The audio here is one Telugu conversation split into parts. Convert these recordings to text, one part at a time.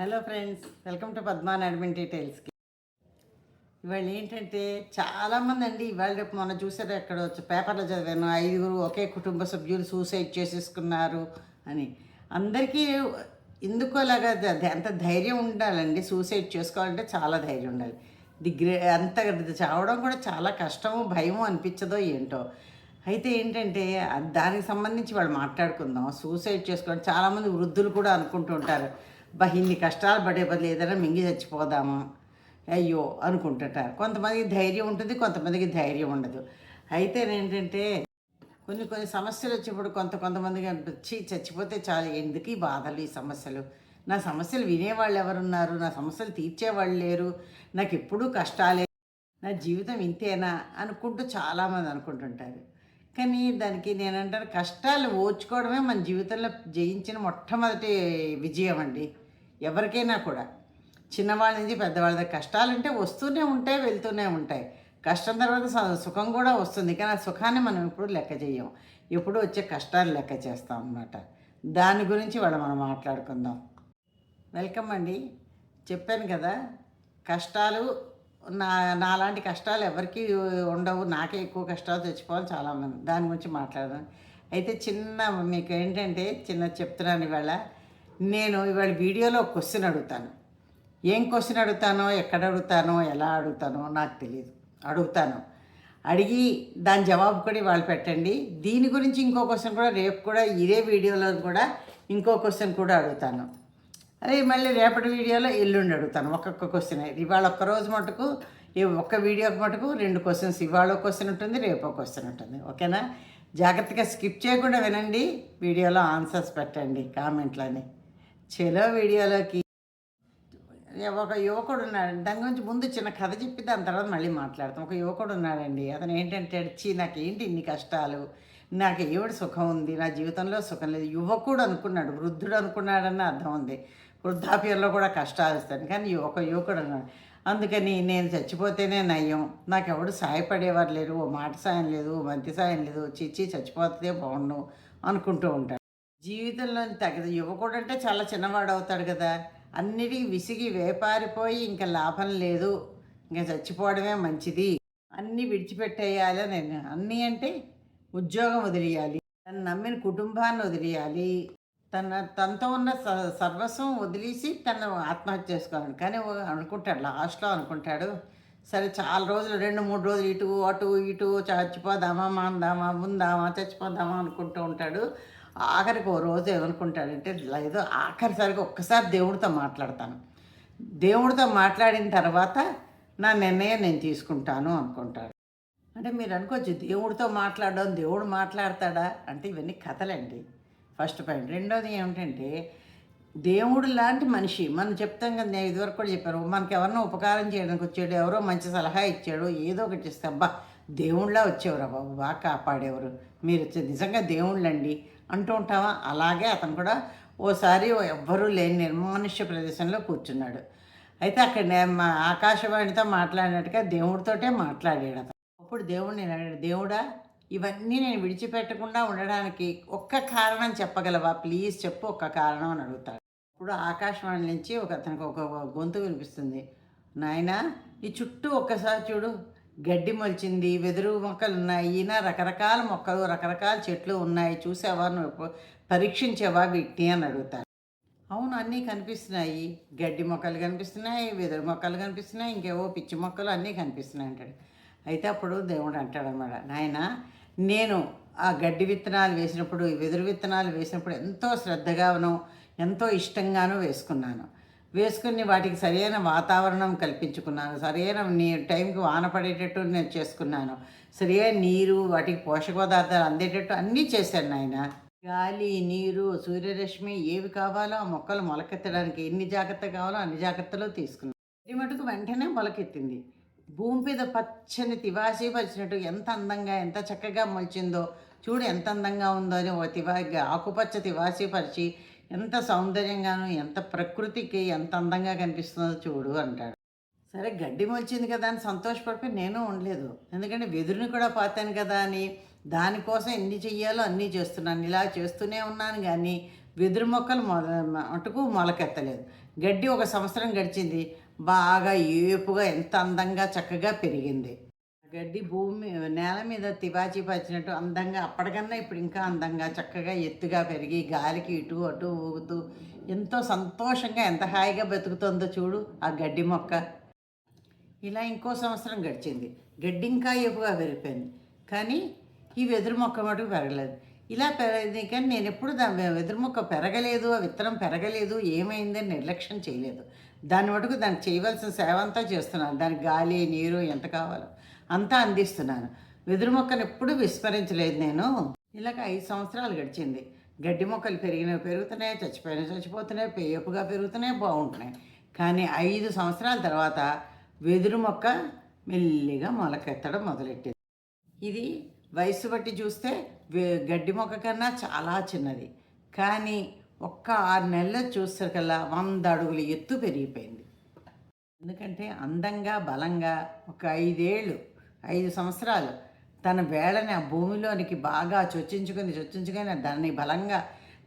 Hello friends welcome to Padma admin డీటెయిల్స్కి ఇవాళ ఏంటంటే చాలామంది అండి ఇవాళ రేపు మొన్న చూసారు ఎక్కడ వచ్చి పేపర్లో చదివాను. ఐదుగురు ఒకే కుటుంబ సభ్యులు సూసైడ్ చేసేసుకున్నారు అని. అందరికీ ఎందుకు అలాగా అంత ధైర్యం ఉండాలండి? సూసైడ్ చేసుకోవాలంటే చాలా ధైర్యం ఉండాలి. ది గ్రే అంత చావడం కూడా చాలా కష్టము భయము అనిపించదో ఏంటో. అయితే ఏంటంటే దానికి సంబంధించి వాళ్ళు మాట్లాడుకుందాం. సూసైడ్ చేసుకోవడం చాలామంది వృద్ధులు కూడా అనుకుంటూ ఉంటారు. బా ఇన్ని కష్టాలు పడే బదులు ఏదైనా మింగి చచ్చిపోదాము. అయ్యో అనుకుంటుంటారు. కొంతమందికి ధైర్యం ఉంటుంది కొంతమందికి ధైర్యం ఉండదు. అయితే ఏంటంటే కొన్ని కొన్ని సమస్యలు వచ్చినప్పుడు కొంత కొంతమందికి వచ్చి చచ్చిపోతే చాలు ఎందుకు ఈ బాధలు ఈ సమస్యలు? నా సమస్యలు వినేవాళ్ళు ఎవరున్నారు? నా సమస్యలు తీర్చేవాళ్ళు లేరు. నాకు ఎప్పుడూ కష్టాలే నా జీవితం ఇంతేనా? అనుకుంటూ చాలామంది అనుకుంటుంటారు. కానీ దానికి నేనంటాను కష్టాలు ఓర్చుకోవడమే మన జీవితంలో జయించిన మొట్టమొదటి విజయం అండి. ఎవరికైనా కూడా. చిన్నవాళ్ళ నుంచి పెద్దవాళ్ళ దాకా కష్టాలంటే వస్తూనే ఉంటాయి వెళ్తూనే ఉంటాయి. కష్టం తర్వాత స- సుఖం కూడా వస్తుంది. కానీ ఆ సుఖాన్ని మనం ఇప్పుడు లెక్క చేయం ఎప్పుడు వచ్చే కష్టాలు లెక్క చేస్తాం అన్నమాట. దాని గురించి వాళ్ళ మనం మాట్లాడుకుందాం. వెల్కమ్ అండి. చెప్పాను కదా కష్టాలు నా నాలాంటి కష్టాలు ఎవరికి ఉండవు. నాకే ఎక్కువ కష్టాలు తెచ్చిపోవాలి చాలామంది. దాని గురించి మాట్లాడదాం. అయితే చిన్న మీకు ఏంటంటే చిన్న చెప్తున్నాను ఇవాళ. నేను ఇవాళ వీడియోలో క్వశ్చన్ అడుగుతాను. ఏం క్వశ్చన్ అడుగుతానో ఎక్కడ అడుగుతానో ఎలా అడుగుతానో నాకు తెలియదు అడుగుతాను. అడిగి దాని జవాబు కూడా ఇవాళ పెట్టండి. దీని గురించి ఇంకో క్వశ్చన్ కూడా రేపు కూడా ఇదే వీడియోలో కూడా ఇంకో క్వశ్చన్ కూడా అడుగుతాను. అదే మళ్ళీ రేపటి వీడియోలో ఎల్లుండి అడుగుతాను. ఒక్కొక్క క్వశ్చన్ ఇవాళ ఒక్క రోజు మటుకు ఈ ఒక్క వీడియోకి మటుకు రెండు క్వశ్చన్స్ ఇవాళ క్వశ్చన్ ఉంటుంది రేపు ఒక క్వశ్చన్ ఉంటుంది. ఓకేనా? జాగ్రత్తగా స్కిప్ చేయకుండా వినండి. వీడియోలో ఆన్సర్స్ పెట్టండి కామెంట్లని చలో వీడియోలోకి ఒక యువకుడు ఉన్నాడు. దాని గురించి ముందు చిన్న కథ చెప్పి దాని తర్వాత మళ్ళీ మాట్లాడతాం. ఒక యువకుడు ఉన్నాడండి. అతను ఏంటంటే అడిచి నాకేంటి ఇన్ని కష్టాలు? నాకు ఏమిటి సుఖం ఉంది? నా జీవితంలో సుఖం లేదు. యువకుడు అనుకున్నాడు వృద్ధుడు అనుకున్నాడన్న అర్థం ఉంది. వృద్ధాప్యంలో కూడా కష్టాలు ఇస్తాను కానీ ఒక యువకుడు అన్నాడు అందుకని నేను చచ్చిపోతేనే నయం. నాకు ఎవడు సాయపడేవారు లేరు. ఓ మాట సాయం లేదు ఓ మంచి సాయం లేదు. చిచ్చి చచ్చిపోతే బాగుండు అనుకుంటూ ఉంటాడు. జీవితంలో తగ్గదు యువకుడు అంటే చాలా చిన్నవాడు అవుతాడు కదా. అన్నిటికీ విసిగి వేపారిపోయి ఇంకా లాభం లేదు. ఇంకా చచ్చిపోవడమే మంచిది. అన్నీ విడిచిపెట్టేయాలి నేను. అన్నీ అంటే ఉద్యోగం వదిలేయాలి. తను నమ్మిన కుటుంబాన్ని వదిలేయాలి. తన తనతో ఉన్న స- సర్వస్వం వదిలేసి తను ఆత్మహత్య చేసుకోవాలి. కానీ అనుకుంటాడు లాస్ట్లో అనుకుంటాడు సరే చాలా రోజులు రెండు మూడు రోజులు ఇటు అటు ఇటు చచ్చిపోదామా మాందామా ఉందామా చచ్చిపోదామా అనుకుంటూ ఉంటాడు. ఆఖరికి ఓ రోజు ఏమనుకుంటాడంటే ఏదో ఆఖరిసరిగా ఒక్కసారి దేవుడితో మాట్లాడతాను. దేవుడితో మాట్లాడిన తర్వాత నా నిర్ణయం నేను తీసుకుంటాను అనుకుంటాడు. అంటే మీరు అనుకోవచ్చు దేవుడితో మాట్లాడడం దేవుడు మాట్లాడతాడా? అంటే ఇవన్నీ కథలండి. First point. రెండోది ఏమిటంటే దేవుడు లాంటి మనిషి మనం చెప్తాం కదా నేను ఇదివరకు కూడా చెప్పాను మనకి ఎవరినో ఉపకారం చేయడానికి వచ్చాడు ఎవరో మంచి సలహా ఇచ్చాడు ఏదో ఒకటి చేస్తే అబ్బా దేవుళ్ళ వచ్చేవరా బాబు బాగా కాపాడేవారు. మీరు నిజంగా దేవుళ్ళండి. అంటూ ఉంటావా? అలాగే అతను కూడా ఓసారి ఎవ్వరూ లేని నిర్మానుష్య ప్రదేశంలో కూర్చున్నాడు. అయితే అక్కడ నే- మా ఆకాశవాణితో మాట్లాడినట్టుగా దేవుడితోటే మాట్లాడాడు అతను. అప్పుడు దేవుడిని నేను అడిగాడు దేవుడా ఇవన్నీ నేను విడిచిపెట్టకుండా ఉండడానికి ఒక్క కారణం చెప్పగలవా? ప్లీజ్ చెప్పు ఒక్క కారణం అని అడుగుతాడు. ఇప్పుడు ఆకాశవాణి నుంచి ఒక అతనికి ఒక గొంతు వినిపిస్తుంది. నాయన ఈ చుట్టూ ఒక్కసారి చూడు. గడ్డి మొలిచింది వెదురు మొక్కలు ఉన్నాయి ఈయన రకరకాల మొక్కలు రకరకాల చెట్లు ఉన్నాయి చూసావా? నువ్వు పరీక్షించావా వీటిని? అని అడుగుతాడు అవును అన్నీ కనిపిస్తున్నాయి. గడ్డి మొక్కలు కనిపిస్తున్నాయి వెదురు మొక్కలు కనిపిస్తున్నాయి ఇంకేవో పిచ్చి మొక్కలు అన్నీ కనిపిస్తున్నాయి అంటాడు. అయితే అప్పుడు దేవుడు అంటాడు అనమాట నాయన నేను ఆ గడ్డి విత్తనాలు వేసినప్పుడు వెదురు విత్తనాలు వేసినప్పుడు ఎంతో శ్రద్ధగాను ఎంతో ఇష్టంగాను వేసుకున్నాను. వేసుకుని వాటికి సరైన వాతావరణం కల్పించుకున్నాను. సరైన నీ టైంకి వాన పడేటట్టు నేను చేసుకున్నాను. సరైన నీరు వాటికి పోషక పదార్థాలు అందేటట్టు అన్నీ చేశాను నాయన. గాలి నీరు సూర్యరశ్మి ఏవి కావాలో ఆ మొక్కలు మొలకెత్తడానికి ఎన్ని జాగ్రత్త కావాలో అన్ని జాగ్రత్తలు తీసుకున్నాను. ఇది మటుకు వెంటనే మొలకెత్తింది. భూమి మీద పచ్చని తివాసి పరిచినట్టు ఎంత అందంగా ఎంత చక్కగా మొలిచిందో చూడు ఎంత అందంగా ఉందో అని ఒక తివా ఆకుపచ్చ తివాసి పరిచి ఎంత సౌందర్యంగాను ఎంత ప్రకృతికి ఎంత అందంగా కనిపిస్తుందో చూడు అంటాడు. సరే గడ్డి మొలిచింది కదా అని సంతోషపడిపోయి నేను ఉండలేదు. ఎందుకంటే వెదురుని కూడా పాతాను కదా అని దానికోసం ఎన్ని చెయ్యాలో అన్నీ చేస్తున్నాను. ఇలా చేస్తూనే ఉన్నాను కానీ వెదురు మొక్కలు మొద మటుకు మొలకెత్తలేదు. గడ్డి ఒక సంవత్సరం గడిచింది. బాగా ఏపుగా ఎంత అందంగా చక్కగా పెరిగింది. గడ్డి భూమి నేల మీద తివాచి పచ్చినట్టు అందంగా అప్పటికన్నా ఇప్పుడు ఇంకా అందంగా చక్కగా ఎత్తుగా పెరిగి గాలికి ఇటు అటు ఊగుతూ ఎంతో సంతోషంగా ఎంత హాయిగా బతుకుతుందో చూడు ఆ గడ్డి మొక్క. ఇలా ఇంకో సంవత్సరం గడిచింది. గడ్డి ఇంకా ఎక్కువగా పెరిగిపోయింది. కానీ ఈ వెదురు మొక్క మటుకు పెరగలేదు. ఇలా పెరగదు కానీ నేను ఎప్పుడు దాని వెదురు మొక్క పెరగలేదు ఆ విత్తనం పెరగలేదు ఏమైందని నిర్లక్ష్యం చేయలేదు. దాని మటుకు దానికి చేయవలసిన సేవ అంతా చేస్తున్నాను. దానికి గాలి నీరు ఎంత కావాలో. అంతా అందిస్తున్నాను. వెదురు మొక్కను ఎప్పుడూ విస్మరించలేదు నేను. ఇలాగ ఐదు సంవత్సరాలు గడిచింది. గడ్డి మొక్కలు పెరిగినవి పెరుగుతున్నాయి చచ్చిపోయినవి చచ్చిపోతున్నాయి పేపుగా పెరుగుతున్నాయి బాగుంటున్నాయి. కానీ ఐదు సంవత్సరాల తర్వాత వెదురు మొక్క మెల్లిగా మొలకెత్తడం మొదలెట్టింది. ఇది వయసు బట్టి చూస్తే గడ్డి మొక్క కన్నా చాలా చిన్నది. కానీ ఒక్క ఆరు నెలలు చూసేకల్లా వంద అడుగుల ఎత్తు పెరిగిపోయింది. ఎందుకంటే అందంగా బలంగా ఒక ఐదేళ్ళు ఐదు సంవత్సరాలు. తన వేళని ఆ భూమిలోనికి బాగా చొచ్చించుకుని చొచ్చించుకొని దాన్ని బలంగా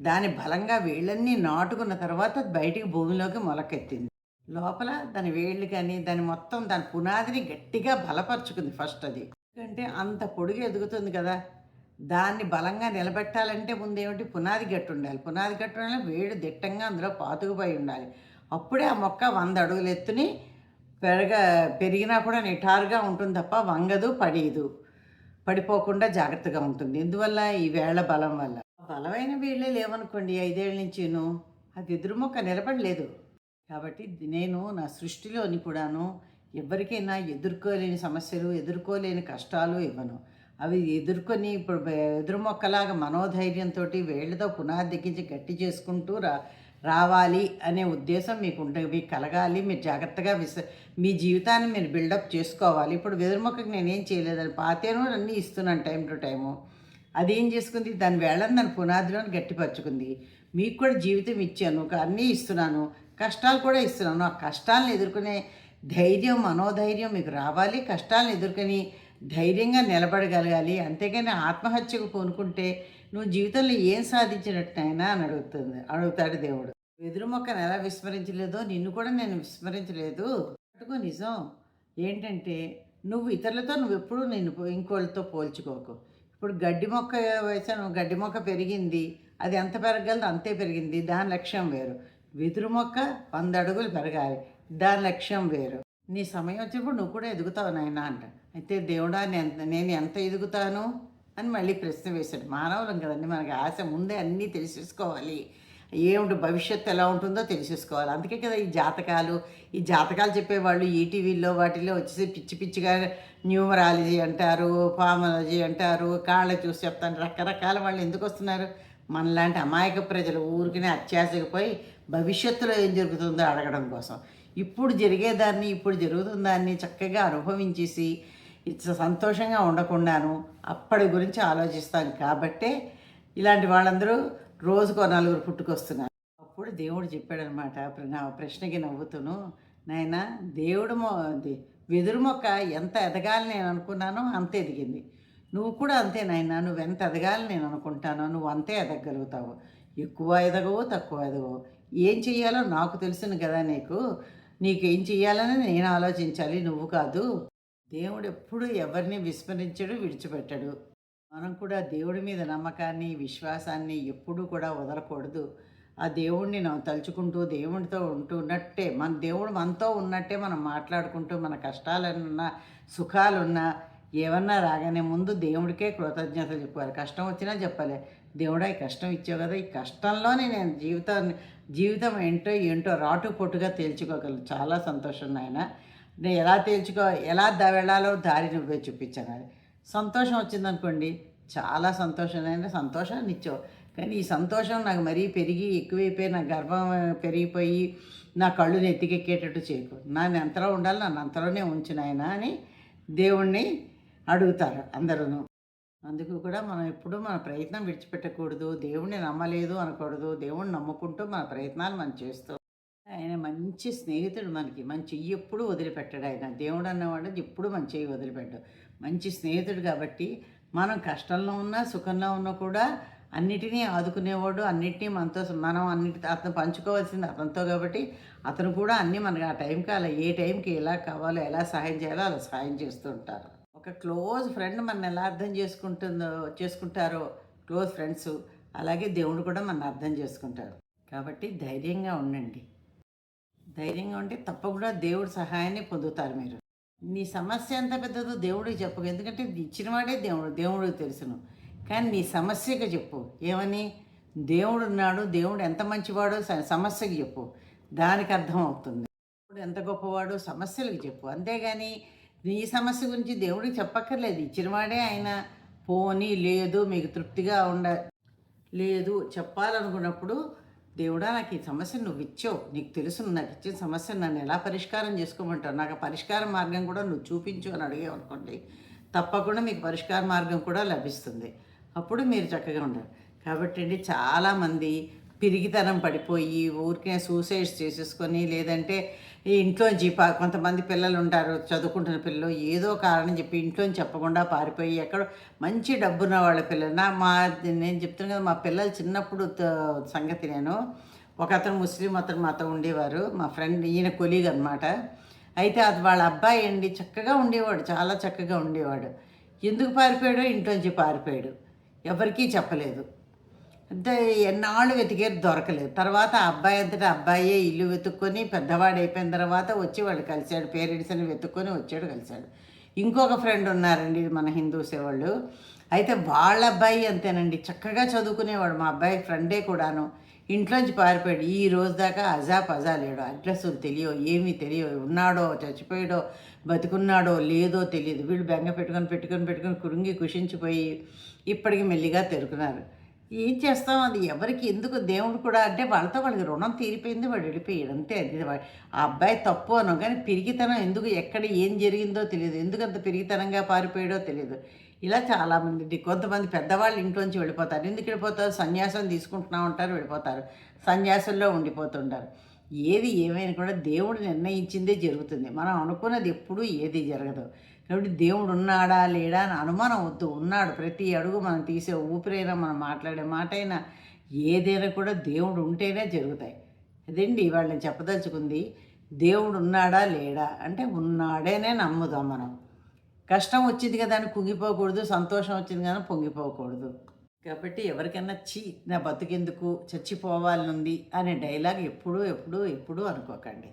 దాని బలంగా వేళ్ళన్నీ నాటుకున్న తర్వాత బయటికి భూమిలోకి మొలకెత్తింది. లోపల దాని వేళ్ళు కానీ దాని మొత్తం దాని పునాదిని గట్టిగా బలపరుచుకుంది ఫస్ట్ అది. ఎందుకంటే అంత పొడుగు ఎదుగుతుంది కదా. దాన్ని బలంగా నిలబెట్టాలంటే ముందు ఏమిటి? పునాది గట్టు ఉండాలి. పునాది గట్టు ఉండాలి వేడి దిట్టంగా అందులో పాతుకుపోయి ఉండాలి. అప్పుడే ఆ మొక్క వంద అడుగులు ఎత్తుని పెరగ పెరిగినా కూడా నిఠారుగా ఉంటుంది తప్ప వంగదు పడేదు. పడిపోకుండా జాగ్రత్తగా ఉంటుంది. ఎందువల్ల? ఈ వేళ్ళ బలం వల్ల. బలమైన వీళ్ళే లేవనుకోండి ఐదేళ్ళ నుంచిను. అది ఎదురు మొక్క నిలబడలేదు. కాబట్టి నేను నా సృష్టిలోని కూడాను ఎవరికైనా ఎదుర్కోలేని సమస్యలు ఎదుర్కోలేని కష్టాలు ఇవ్వను. అవి ఎదుర్కొని ఇప్పుడు ఎదురుమొక్కలాగా ఎదురు మొక్కలాగా మనోధైర్యంతో వేళ్ళతో పునాది దిగించి గట్టి చేసుకుంటూ రా రావాలి అనే ఉద్దేశం మీకు ఉంటుంది మీకు కలగాలి మీరు జాగ్రత్తగా విస మీ జీవితాన్ని మీరు బిల్డప్ చేసుకోవాలి. ఇప్పుడు వెదురు మొక్కకి నేనేం చేయలేదని పాతేను అన్నీ ఇస్తున్నాను టైం టు టైము. అది ఏం చేసుకుంది? దాని వేళను దాని పునాదిలోని గట్టిపరుచుకుంది. మీకు కూడా జీవితం ఇచ్చాను అన్నీ ఇస్తున్నాను కష్టాలు కూడా ఇస్తున్నాను. ఆ కష్టాలను ఎదుర్కొనే ధైర్యం మనోధైర్యం మీకు రావాలి. కష్టాలను ఎదుర్కొని ధైర్యంగా నిలబడగలగాలి. అంతేగాని ఆత్మహత్యకు కొనుక్కుంటే నువ్వు జీవితంలో ఏం సాధించినట్టయినా అని అడుగుతుంది. అడుగుతాడు దేవుడు. వెదురు మొక్కను ఎలా విస్మరించలేదో నిన్ను కూడా నేను విస్మరించలేదు. అటుకో నిజం ఏంటంటే నువ్వు ఇతరులతో నువ్వు ఎప్పుడూ నేను ఇంకోళ్ళతో పోల్చుకోకు. ఇప్పుడు గడ్డి మొక్క వేసాను గడ్డి మొక్క పెరిగింది అది ఎంత పెరగలదో అంతే పెరిగింది. దాని లక్ష్యం వేరు. వెదురు మొక్క వంద అడుగులు పెరగాలి. దాని లక్ష్యం వేరు. నీ సమయం వచ్చినప్పుడు నువ్వు కూడా ఎదుగుతావు నాయన అంట. అయితే దేవుడా నేను నేను ఎంత ఎదుగుతాను అని మళ్ళీ ప్రశ్న వేశాడు. మానవులం కదండి మనకి ఆశ ముందే అన్నీ తెలిసేసుకోవాలి. ఏమిటి భవిష్యత్తు ఎలా ఉంటుందో తెలిసేసుకోవాలి. అందుకే కదా ఈ జాతకాలు ఈ జాతకాలు చెప్పేవాళ్ళు ఈటీవీల్లో వాటిలో వచ్చేసి పిచ్చి పిచ్చిగా న్యూమరాలజీ అంటారు పామలజీ అంటారు కాళ్ళ చూసి చెప్తాను. రకరకాల వాళ్ళు ఎందుకు వస్తున్నారు? మనలాంటి అమాయక ప్రజలు ఊరికనే అత్యాశకు పోయి భవిష్యత్తులో ఏం జరుగుతుందో అడగడం కోసం. ఇప్పుడు జరిగేదాన్ని ఇప్పుడు జరుగుతుందాన్ని చక్కగా అనుభవించేసి ఇట్స్ సంతోషంగా ఉండకుండాను అప్పటి గురించి ఆలోచిస్తాం కాబట్టే ఇలాంటి వాళ్ళందరూ రోజుకో నలుగురు పుట్టుకొస్తున్నారు. అప్పుడు దేవుడు చెప్పాడనమాట నా ప్రశ్నకి నవ్వుతూను. నాయన దేవుడు మొ వెదురు మొక్క ఎంత ఎదగాలి నేను అనుకున్నానో అంత ఎదిగింది. నువ్వు కూడా అంతే నాయన నువ్వు ఎంత ఎదగాలి నేను అనుకుంటానో నువ్వు అంతే ఎదగలుగుతావు ఎక్కువ ఎదగవు తక్కువ ఎదగవు. ఏం చెయ్యాలో నాకు తెలుసును కదా నీకు. నీకు ఏం చెయ్యాలని నేను ఆలోచించాలి నువ్వు కాదు. దేవుడు ఎప్పుడు ఎవరిని విస్మరించడు విడిచిపెట్టడు. మనం కూడా దేవుడి మీద నమ్మకాన్ని విశ్వాసాన్ని ఎప్పుడూ కూడా వదలకూడదు. ఆ దేవుడిని మనం తలుచుకుంటూ దేవుడితో ఉంటున్నట్టే మన దేవుడు మనతో ఉన్నట్టే మనం మాట్లాడుకుంటూ మన కష్టాలన్నా సుఖాలున్నా ఏమన్నా రాగానే ముందు దేవుడికే కృతజ్ఞతలు చెప్పాలి. కష్టం వచ్చినా చెప్పాలి. దేవుడా ఈ కష్టం ఇచ్చావు కదా ఈ కష్టంలోనే నేను జీవితాన్ని జీవితం ఏంటో ఏంటో రాటు పొట్టుగా తేల్చుకోగలను. చాలా సంతోషం నాయన. నేను ఎలా తేల్చుకో ఎలా దా వెళ్ళాలో దారి నువ్వే చూపించాను అది సంతోషం వచ్చిందనుకోండి చాలా సంతోషమైన సంతోషాన్ని ఇచ్చావు. కానీ ఈ సంతోషం నాకు మరీ పెరిగి ఎక్కువైపోయి నా గర్వం పెరిగిపోయి నా కళ్ళు నెత్తికెక్కేటట్టు చేయకు. నన్ను ఎంతలో ఉండాలి నన్ను అంతలోనే ఉంచిన ఆయన అని దేవుణ్ణి అడుగుతారు అందరూ అందుకు కూడా మనం ఎప్పుడూ మన ప్రయత్నం విడిచిపెట్టకూడదు. దేవుణ్ణి నమ్మలేదు అనకూడదు. దేవుణ్ణి నమ్ముకుంటూ మన ప్రయత్నాలు మనం చేస్తూ ఆయన మంచి స్నేహితుడు మనకి. మన చెయ్యి ఎప్పుడు వదిలిపెట్టాడు ఆయన. దేవుడు అన్నవాడు ఎప్పుడు మన చెయ్యి వదిలిపెట్టాడు. మంచి స్నేహితుడు కాబట్టి మనం కష్టంలో ఉన్నా సుఖంలో ఉన్నా కూడా అన్నిటినీ ఆదుకునేవాడు అన్నిటినీ మనతో మనం అన్నిటి అతను పంచుకోవాల్సింది అతనితో కాబట్టి అతను కూడా అన్నీ మనకి ఆ టైంకి అలా ఏ టైంకి ఎలా కావాలో ఎలా సహాయం చేయాలో అలా సహాయం చేస్తూ ఉంటారు. ఒక క్లోజ్ ఫ్రెండ్ మన ఎలా అర్థం చేసుకుంటుందో చేసుకుంటారో క్లోజ్ ఫ్రెండ్స్. అలాగే దేవుడు కూడా మన అర్థం చేసుకుంటారు కాబట్టి ధైర్యంగా ఉండండి. ధైర్యంగా ఉంటే తప్పకుండా దేవుడి సహాయాన్ని పొందుతారు మీరు. నీ సమస్య ఎంత పెద్దదో దేవుడికి చెప్పు ఎందుకంటే ఇచ్చినవాడే దేవుడు దేవుడికి తెలుసును. కానీ నీ సమస్యకు చెప్పు. ఏమని? దేవుడు ఉన్నాడు దేవుడు ఎంత మంచివాడో సమస్యకి చెప్పు. దానికి అర్థం అవుతుంది. దేవుడు ఎంత గొప్పవాడో సమస్యలకు చెప్పు. అంతేగాని నీ సమస్య గురించి దేవుడికి చెప్పక్కర్లేదు. ఇచ్చినవాడే ఆయన పోనీ లేదు మీకు తృప్తిగా ఉండ లేదు చెప్పాలనుకున్నప్పుడు దేవుడా నాకు ఈ సమస్య నువ్వు ఇచ్చావు. నీకు తెలుసు నాకు ఇచ్చిన సమస్య నన్ను ఎలా పరిష్కారం చేసుకోమంటావు? నాకు పరిష్కార మార్గం కూడా నువ్వు చూపించు అని అడిగావు అనుకోండి తప్పకుండా మీకు పరిష్కార మార్గం కూడా లభిస్తుంది. అప్పుడు మీరు చక్కగా ఉంటారు కాబట్టి అండి చాలామంది పిరిగితనం పడిపోయి ఊరికే సూసైడ్స్ చేసేసుకొని లేదంటే ఈ ఇంట్లోంచి పా- కొంతమంది పిల్లలు ఉంటారు చదువుకుంటున్న పిల్లలు ఏదో కారణం చెప్పి ఇంట్లోంచి చెప్పకుండా పారిపోయి ఎక్కడో మంచి డబ్బున్న వాళ్ళ పిల్లలు. నా మా నేను చెప్తున్నాను కదా మా పిల్లలు చిన్నప్పుడు సంగతి నేను. ఒక అతను ముస్లిం అతను మాతో ఉండేవారు మా ఫ్రెండ్ ఈయన కొలీగ్ అనమాట అయితే అది వాళ్ళ అబ్బాయి అండి చక్కగా ఉండేవాడు చాలా చక్కగా ఉండేవాడు. ఎందుకు పారిపోయాడో ఇంట్లోంచి పారిపోయాడు. ఎవరికీ చెప్పలేదు. ఎన్నాళ్ళు వెతికారు దొరకలేదు. తర్వాత అబ్బాయి అంతటా అబ్బాయే ఇల్లు వెతుక్కొని పెద్దవాడు అయిపోయిన తర్వాత వచ్చి వాళ్ళు కలిశాడు. పేరెంట్స్ అని వెతుక్కొని వచ్చాడు కలిశాడు. ఇంకొక ఫ్రెండ్ ఉన్నారండి మన హిందూసే వాళ్ళు. అయితే వాళ్ళ అబ్బాయి అంతేనండి. చక్కగా చదువుకునేవాడు. మా అబ్బాయి ఫ్రెండే కూడాను. ఇంట్లోంచి పారిపోయాడు. ఈ రోజు దాకా అజా పజా లేడు. అడ్రస్లు తెలియవు ఏమీ తెలియవు ఉన్నాడో చచ్చిపోయాడో బతుకున్నాడో లేదో తెలియదు. వీళ్ళు బెంగ పెట్టుకొని పెట్టుకొని పెట్టుకొని కురింగి కుషించిపోయి ఇప్పటికి మెల్లిగా తెరుకున్నారు. ఏం చేస్తాం? అది ఎవరికి ఎందుకు? దేవుడు కూడా అంటే వాళ్ళతో వాళ్ళకి రుణం తీరిపోయింది వాడు వెళ్ళిపోయాడు. అంతే అది. ఆ అబ్బాయి తప్పు అను కానీ పిరిగితనం ఎందుకు? ఎక్కడ ఏం జరిగిందో తెలియదు. ఎందుకు అంత పిరిగితనంగా పారిపోయాడో తెలియదు. ఇలా చాలామంది కొంతమంది పెద్దవాళ్ళు ఇంట్లోంచి వెళ్ళిపోతారు. ఎందుకు వెళ్ళిపోతారు? సన్యాసం తీసుకుంటున్నా ఉంటారు వెళ్ళిపోతారు. సన్యాసంలో ఉండిపోతుంటారు. ఏది ఏమైనా కూడా దేవుడు నిర్ణయించిందే జరుగుతుంది. మనం అనుకున్నది ఎప్పుడూ ఏది జరగదు. కాబట్టి దేవుడు ఉన్నాడా లేడా అని అనుమానం వద్దు. ఉన్నాడు. ప్రతి అడుగు మనం తీసే ఊపిరైనా మనం మాట్లాడే మాట అయినా ఏదైనా కూడా దేవుడు ఉంటేనే జరుగుతాయి. అదండి ఇవాళ నేను చెప్పదలుచుకుంది దేవుడు ఉన్నాడా లేడా? అంటే ఉన్నాడేనే నమ్ముదాం మనం. కష్టం వచ్చింది కదా అని కుంగిపోకూడదు సంతోషం వచ్చింది కదా పొంగిపోకూడదు. కాబట్టి ఎవరికైనా చీ నా బతుకెందుకు? చచ్చిపోవాలనుంది అనే డైలాగ్ ఎప్పుడూ ఎప్పుడూ ఎప్పుడూ అనుకోకండి.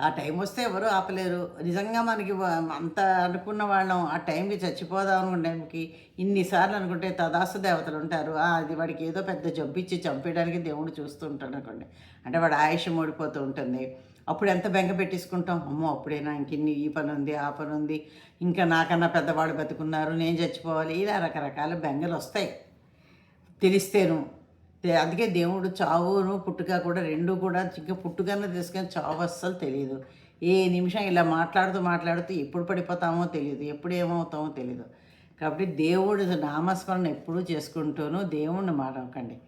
ఆ టైం వస్తే ఎవరు ఆపలేరు. నిజంగా మనకి అంత అనుకున్న వాళ్ళం. ఆ టైంకి చచ్చిపోదాం అనుకున్న టైంకి ఇన్నిసార్లు అనుకుంటే తదాస్తు దేవతలు ఉంటారు. అది వాడికి ఏదో పెద్ద జబ్బు ఇచ్చి చంపేయడానికి దేవుడు చూస్తూ ఉంటాడు అనుకోండి. అంటే వాడు ఆయుష్ ఓడిపోతూ ఉంటుంది. అప్పుడు ఎంత బెంగ పెట్టేసుకుంటాం? అమ్మో అప్పుడైనా ఇంక ఇన్ని ఈ పని ఉంది ఆ పని ఉంది. ఇంకా నాకన్నా పెద్దవాడు బతుకున్నారు నేను చచ్చిపోవాలి. ఇలా రకరకాల బెంగలు వస్తాయి. తెలిస్తేను. అందుకే దేవుడు చావును పుట్టుక కూడా రెండు కూడా ఇంకా పుట్టుకనే తీసుకొని చావు అస్సలు తెలియదు ఏ నిమిషం ఇలా మాట్లాడుతూ మాట్లాడుతూ ఎప్పుడు పడిపోతామో తెలియదు ఎప్పుడు ఏమవుతామో తెలియదు కాబట్టి దేవుడు నామస్మరణ ఎప్పుడూ చేసుకుంటూను దేవుణ్ణి మారకండి.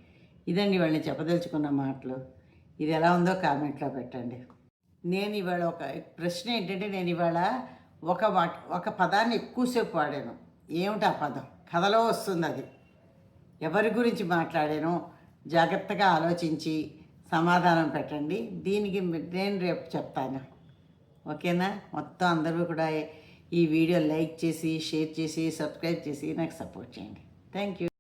ఇదండి వాళ్ళని చెప్పదలుచుకున్న మాటలు. ఇది ఎలా ఉందో కామెంట్లో పెట్టండి. నేను ఇవాళ ఒక ప్రశ్న ఏంటంటే నేను ఇవాళ ఒక వాక్ ఒక పదాన్ని ఎక్కువసేపు వాడాను. ఏమిటి ఆ పదం? కథలో వస్తుంది అది. ఎవరి గురించి మాట్లాడానో? జాగ్రత్తగా ఆలోచించి సమాధానం పెట్టండి. దీనికి నేను రేపు చెప్తాను. ఓకేనా? మొత్తం అందరూ కూడా ఈ వీడియో లైక్ చేసి షేర్ చేసి సబ్స్క్రైబ్ చేసి నాకు సపోర్ట్ చేయండి. Thank you.